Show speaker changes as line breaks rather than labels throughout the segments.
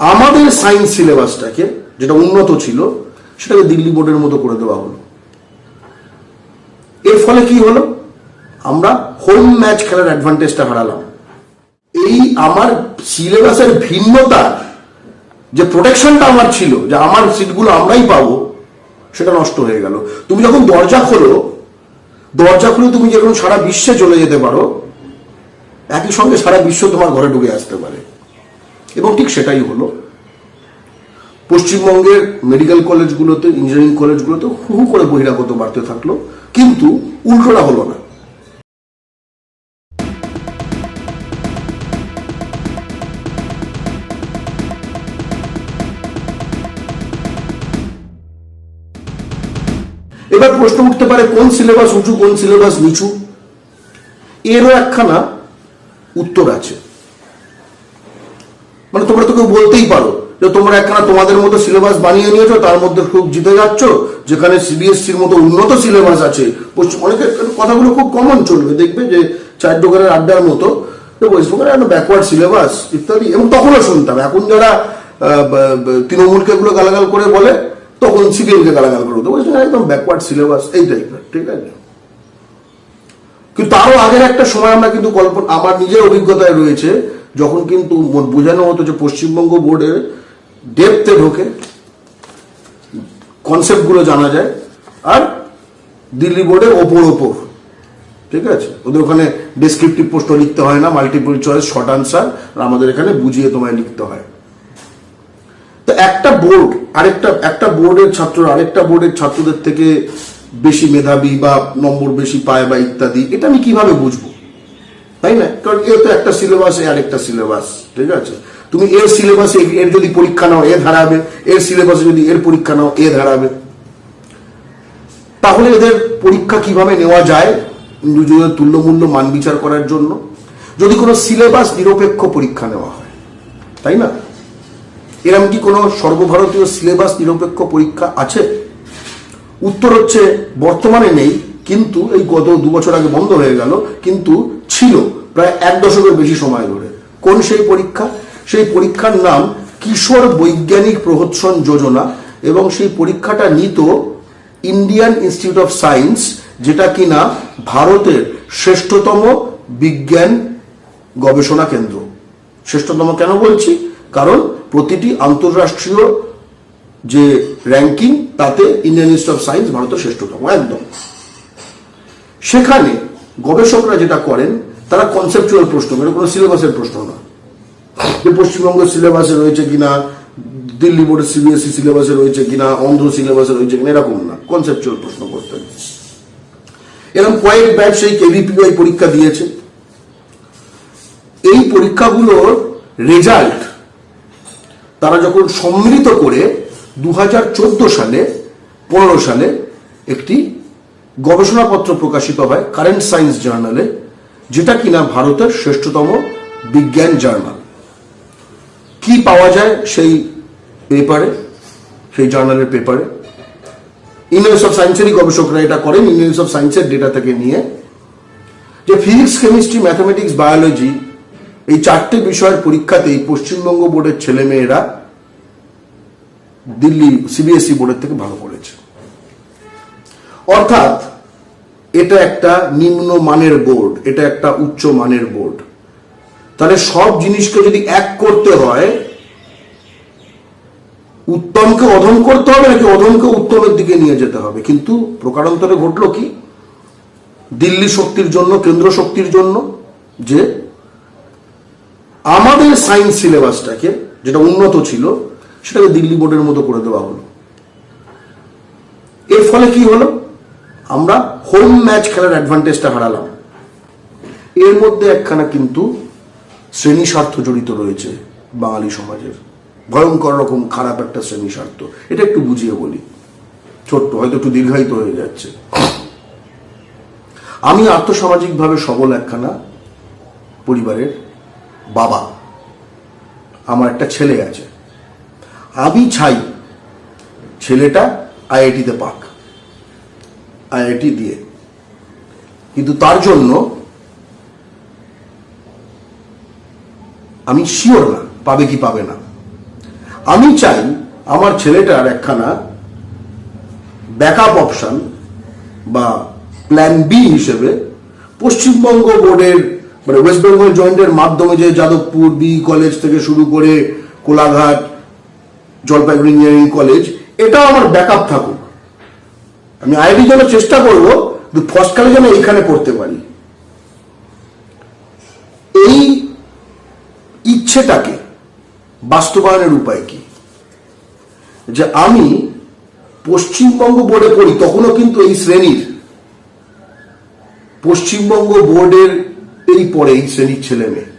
আমাদের সায়েন্স সিলেবাসটাকে যেটা উন্নত ছিল, সেটাকে দিল্লি বোর্ডের মতো করে দেওয়া হলো। এর ফলে কি হলো? আমরা হোম ম্যাচ খেলার অ্যাডভান্টেজটা হারালাম। এই আমার সিলেবাসের ভিন্নতা, যে প্রোটেকশনটা আমার ছিল, যে আমার সিটগুলো আমরাই পাবো, সেটা নষ্ট হয়ে গেল। তুমি যখন দরজা খোলো, দরজা খুলে তুমি যখন সারা বিশ্বে চলে যেতে পারো, একই সঙ্গে সারা বিশ্ব তোমার ঘরে ঢুকে আসতে পারে। এবং ঠিক সেটাই হলো। পশ্চিমবঙ্গের মেডিকেল কলেজগুলোতে ইঞ্জিনিয়ারিং কলেজগুলোতে হু করে বহিরাগত বাড়তে থাকল, কিন্তু উল্টোটা হলো না। এবার প্রশ্ন উঠতে পারে, কোন সিলেবাস উঁচু, কোন সিলেবাস নিচু? এরও একখানা উত্তর আছে। মানে তোমরা তো কেউ বলতেই পারো যে তোমরা একখানা তোমাদের মতো সিলেবাস বানিয়ে নিয়েছো, তার মধ্যে খুব জিতে যাচ্ছ, যেখানে সিবিএসসির মতো উন্নত সিলেবাস আছে। পশ্চিম অনেকের কথাগুলো খুব কমন চলবে, দেখবে যে চার দোকানের আড্ডার মতো ওয়েস্টবেঙ্গলের একটা ব্যাকওয়ার্ড সিলেবাস ইত্যাদি, এবং তখনও শুনতাম। এখন যারা তৃণমূলকে এগুলো গালাগাল করে বলে, তখন সিপিএমকে গালাগাল করে তো ওয়েস্টবেঙ্গল একদম ব্যাকওয়ার্ড সিলেবাস এই টাইপের ঠিক আছে? কিন্তু তারও আগের একটা সময় আমরা কিন্তু কল্পনা আমার নিজের অভিজ্ঞতায় রয়েছে যখন কিন্তু বোঝানো হতো যে পশ্চিমবঙ্গ বোর্ডের ডেপতে ঢোকে কনসেপ্টগুলো জানা যায়, আর দিল্লি বোর্ডের ওপর ওপর, ঠিক আছে? ওদের ওখানে ডেসক্রিপটিভ প্রশ্ন লিখতে হয় না মাল্টিপল চয়েস শর্ট আনসার আর আমাদের এখানে বুঝিয়ে তোমায় লিখতে হয়। তো একটা বোর্ড আরেকটা, একটা বোর্ডের ছাত্র, আরেকটা বোর্ডের ছাত্রদের থেকে বেশি মেধাবী বা নম্বর বেশি পায় বা ইত্যাদি, এটা আমি কীভাবে বুঝব? তাই না? কারণ এ তো একটা সিলেবাস এ আরেকটা সিলেবাস ঠিক আছে? তুমি এর সিলেবাসে এর যদি পরীক্ষা নাও, এ ধারাবে, এর সিলেবাসে যদি এর পরীক্ষা নাও, এ ধারাবে। তাহলে এদের পরীক্ষা কীভাবে নেওয়া যায়? নিজেদের তুল্যমূল্য মান বিচার করার জন্য। যদি কোনো সিলেবাস নিরপেক্ষ পরীক্ষা নেওয়া হয়, তাই না? এরম কি কোনো সর্বভারতীয় সিলেবাস নিরপেক্ষ পরীক্ষা আছে? উত্তর হচ্ছে, বর্তমানে নেই, কিন্তু এই গত দু বছর আগে বন্ধ হয়ে গেল, কিন্তু ছিল প্রায় এক দশকের বেশি সময় ধরে। কোন সেই পরীক্ষা? সেই পরীক্ষার নাম কিশোর বৈজ্ঞানিক প্রহৎসন যোজনা এবং সেই পরীক্ষাটা নিত ইন্ডিয়ান ইনস্টিটিউট অফ সায়েন্স, যেটা কিনা ভারতের শ্রেষ্ঠতম বিজ্ঞান গবেষণা কেন্দ্র। শ্রেষ্ঠতম কেন বলছি? কারণ প্রতিটি আন্তর্রাষ্ট্রীয় যে র্যাঙ্কিং তাতে ইন্ডিয়ান ইনস্টিটিউট অফ সায়েন্স ভারতের শ্রেষ্ঠতম, একদম। সেখানে গবেষকরা যেটা করেন, তারা কনসেপচুয়াল প্রশ্ন মানে কোনো সিলেবাসের প্রশ্ন না। যে পশ্চিমবঙ্গের সিলেবাসে রয়েছে কিনা, দিল্লি বোর্ডের সিবিএসই সিলেবাসে রয়েছে কিনা অন্ধ্র সিলেবাসে রয়েছে কিনা, এরকম না। কনসেপচুয়াল প্রশ্ন করতেন এরকম কয়েক ব্যাচ সেই কেভিপিআই পরীক্ষা দিয়েছে। এই পরীক্ষাগুলোর রেজাল্ট তারা যখন সম্মিলিত করে দু হাজার চোদ্দ সালে, পনেরো সালে একটি গবেষণাপত্র প্রকাশিত হয় কারেন্ট সায়েন্স জার্নালে, যেটা কিনা ভারতের শ্রেষ্ঠতম বিজ্ঞান জার্নাল। কি পাওয়া যায় সেই পেপারে, সেই জার্নালের পেপারে? ইন্ডিয়ান অফ সায়েন্সেরই গবেষকরা এটা করেন ইন্ডিয়ান অফ সায়েন্সের ডেটা থেকে নিয়ে। যে ফিজিক্স কেমিস্ট্রি ম্যাথামেটিক্স বায়োলজি এই চারটে বিষয়ের পরীক্ষাতেই পশ্চিমবঙ্গ বোর্ডের ছেলেমেয়েরা দিল্লি সিবিএসই বোর্ডের থেকে ভালো করেছে। অর্থাৎ, এটা একটা নিম্ন মানের বোর্ড এটা একটা উচ্চ মানের বোর্ড তাহলে সব জিনিসকে যদি এক করতে হয়, উত্তমকে অধম করতে হবে নাকি অধমকে উত্তমের দিকে নিয়ে যেতে হবে? কিন্তু প্রকারান্তরে ঘটলো কি? দিল্লি শক্তির জন্য, কেন্দ্র শক্তির জন্য, যে আমাদের সায়েন্স সিলেবাসটাকে যেটা উন্নত ছিল, সেটাকে দিল্লি বোর্ডের মতো করে দেওয়া হলো। এর ফলে কি হলো? আমরা হোম ম্যাচ খেলার অ্যাডভান্টেজটা হারালাম। এর মধ্যে একখানা কিন্তু শ্রেণি স্বার্থ জড়িত রয়েছে বাঙালি সমাজের। ভয়ঙ্কর রকম খারাপ একটা শ্রেণি স্বার্থ। এটা একটু বুঝিয়ে বলি। ছোট্ট, হয়তো একটু দীর্ঘায়িত হয়ে যাচ্ছে। আমি আর্থসামাজিকভাবে সবল একখানা পরিবারের বাবা। আমার একটা ছেলে আছে। আমি চাই ছেলেটা আইআইটিতে পাক। আইআইটি দিয়ে। কিন্তু তার জন্য আমি শিওর না, পাবে কি পাবে না। আমি চাই আমার ছেলেটার একখানা ব্যাকআপ অপশন বা প্ল্যান বি হিসেবে পশ্চিমবঙ্গ বোর্ডের মানে ওয়েস্ট বেঙ্গল জয়েন্টের মাধ্যমে যে যাদবপুর বি কলেজ থেকে শুরু করে কোলাঘাট জলপাইগুড়ি ইঞ্জিনিয়ারিং কলেজ এটাও আমার ব্যাকআপ থাকুক। আমি আইডি জন্য চেষ্টা করব ফসকালে যেন এখানে পড়তে পারি। এই ইচ্ছেটাকে বাস্তবায়নের উপায় কি? যে আমি পশ্চিমবঙ্গ বোর্ডে পড়ি, তখনও কিন্তু এই শ্রেণির। পশ্চিমবঙ্গ বোর্ডের এই পড়ে এই শ্রেণির ছেলে মেয়ে,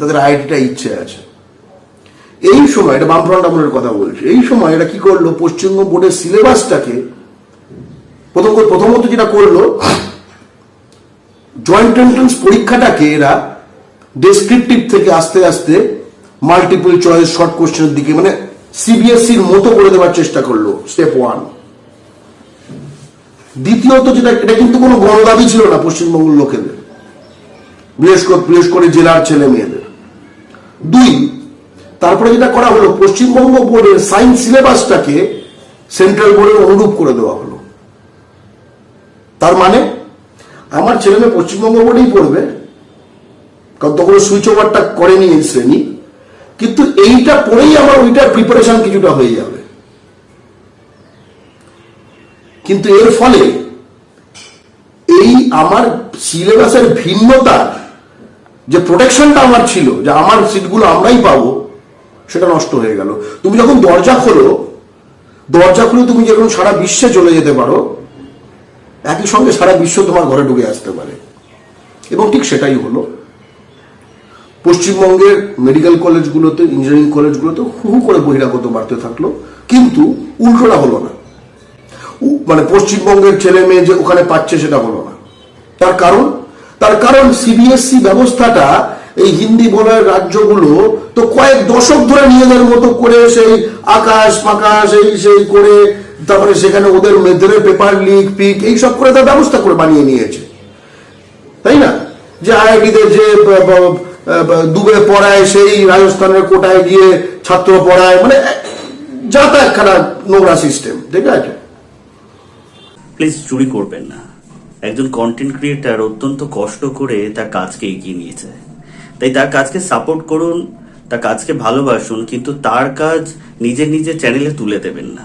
তাদের আইডিটা ইচ্ছে আছে। এই সময়, এটা বামফ্রন্ট আমলের কথা বলছি, এই সময় এটা কি করল, পশ্চিমবঙ্গ বোর্ডের সিলেবাসটাকে প্রথম প্রথমত যেটা করল জয়েন্ট এন্ট্রান্স পরীক্ষাটাকে এরা ডেসক্রিপটিভ থেকে আস্তে আস্তে মাল্টিপল চয়েস শর্ট কোশ্চেনের দিকে মানে সিবিএসসির মতো করে দেওয়ার চেষ্টা করল স্টেপ ওয়ান দ্বিতীয়ত যেটা, এটা কিন্তু কোনো গণদাবি ছিল না পশ্চিমবঙ্গের লোকেদের বিশেষ করে বিশেষ করে জেলার ছেলে মেয়েদের। দুই, তারপরে যেটা করা হলো, পশ্চিমবঙ্গ বোর্ডের সায়েন্স সিলেবাসটাকে সেন্ট্রাল বোর্ডের অনুরূপ করে দেওয়া হলো। তার মানে আমার ছেলে মেয়ে পশ্চিমবঙ্গ বোর্ডেই পড়বে। কারণ তখন সুইচ ওভারটা করেনি এই শ্রেণি। কিন্তু এইটা পড়েই আমার ওইটার প্রিপারেশন কিছুটা হয়ে যাবে। কিন্তু এর ফলে এই আমার সিলেবাসের ভিন্নতা, যে প্রোটেকশনটা আমার ছিল, যে আমার সিটগুলো আমরাই পাবো, সেটা নষ্ট হয়ে গেল। তুমি যখন দরজা খোলো, দরজা খুলে তুমি যখন সারা বিশ্বে চলে যেতে পারো একই সঙ্গে সারা বিশ্ব তোমার ঘরে ঢুকে আসতে পারে। এবং ঠিক সেটাই হলো। পশ্চিমবঙ্গের মেডিকেল কলেজগুলোতে, ইঞ্জিনিয়ারিং কলেজগুলোতে হু করে বহিরাগত বাড়তে থাকল। কিন্তু উল্টোটা হলো না। মানে পশ্চিমবঙ্গের ছেলে মেয়ে যে ওখানে পাচ্ছে সেটা হলো না। তার কারণ? তার কারণ সিবিএসসি ব্যবস্থাটা এই হিন্দি বলার রাজ্যগুলো তো কয়েক দশক ধরে নিজেদের মতো করে সেই আকাশ মাকাশ এই সেই করে তারপরে সেখানে ওদের মেয়েদের পেপার লিক, পিক, এইসব করে তার ব্যবস্থা করে বানিয়ে নিয়েছে। তাই না? যে আইআইটিদের যে দুবে পড়ায়, সেই রাজস্থানের কোটায় গিয়ে ছাত্র পড়ায় মানে যা তা নোংরা সিস্টেম ঠিক আছে?
প্লিজ চুরি করবেন না। একজন কন্টেন্ট ক্রিয়েটার অত্যন্ত কষ্ট করে তার কাজকে এগিয়ে নিয়েছে। তাই তার কাজকে সাপোর্ট করুন, তার কাজকে ভালোবাসুন, কিন্তু তার কাজ নিজের নিজের চ্যানেলে তুলে দেবেন না।